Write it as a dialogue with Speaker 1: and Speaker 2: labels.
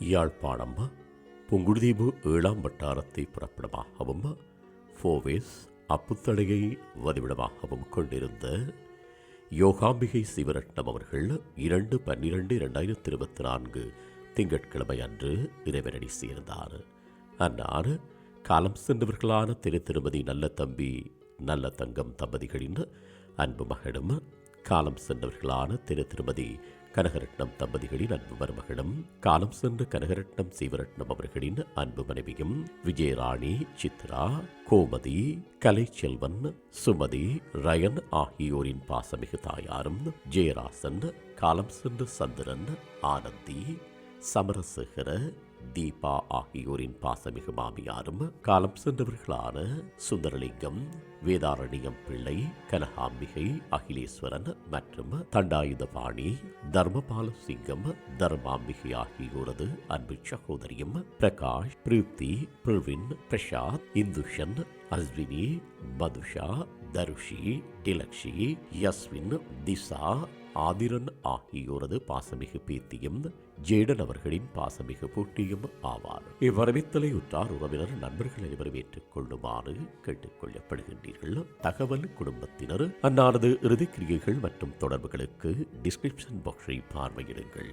Speaker 1: யாழ்ப்பாணம் புங்குடுதீவு ஏழாம் வட்டாரத்தை புறப்படமாகவும் ஃபோவேஸ் அப்புத்தடையை வதிவிடமாகவும் கொண்டிருந்த யோகாம்பிகை சிவரட்னம் அவர்கள் இரண்டு பன்னிரண்டு இரண்டாயிரத்தி இருபத்தி நான்கு திங்கட்கிழமை அன்று இறைவனடி சேர்ந்தார். அன்னார் காலம் சென்றவர்களான திரு திருமதி நல்ல தம்பி நல்ல தங்கம் தம்பதிகளின் அன்பு மகனும் காலம் சென்றவர்களான திரு திருமதி கனகரட்னம் தம்பதிகளின் அன்பு மருமகளும் காலம் சென்ற கனகரட்னம் சீவரட்னம் அவர்களின் அன்பு மனைவியும் விஜயராணி சித்ரா கோமதி கலைச்செல்வன் சுமதி ரயன் ஆகியோரின் பாசமிகு தாயாரும் ஜெயராசன் காலம் சென்ற சந்திரன் ஆனந்தி சமரசேகர தீபா ஆகியோரின் பாசமிகு மாமியாரும் காலம் சென்றவர்களான சுந்தரலிங்கம் வேதாரண்யம் பிள்ளை கனகாம்பிகை அகிலேஸ்வரன் மற்றும் தண்டாயுதபாணி தர்மபால சிங்கம் தர்மாம்பிகை ஆகியோரது அன்பு சகோதரியும் பிரகாஷ் பிரீத்தி பிரவின் பிரசாத் இந்துஷன் அஸ்வினி மதுஷா தருஷி டிலக்ஷி யஸ்வின் திசா ஆதிரன் ஆகியோரது பாசமிகு பேத்தியும் ஜேடன் அவர்களின் பாசமிகு போட்டியும் ஆவார். இவ்வரவித்தலை உற்றார் உறவினர் நண்பர்கள் அனைவரும் ஏற்றுக்கொள்ளுமாறு கேட்டுக்கொள்ளப்படுகின்றீர்கள். தகவல் குடும்பத்தினர் அன்னாரது இறுதிக்கிரியைகள் மற்றும் தொடர்புகளுக்கு டிஸ்கிரிப்ஷன் பாக்ஸை பார்வையிடுங்கள்.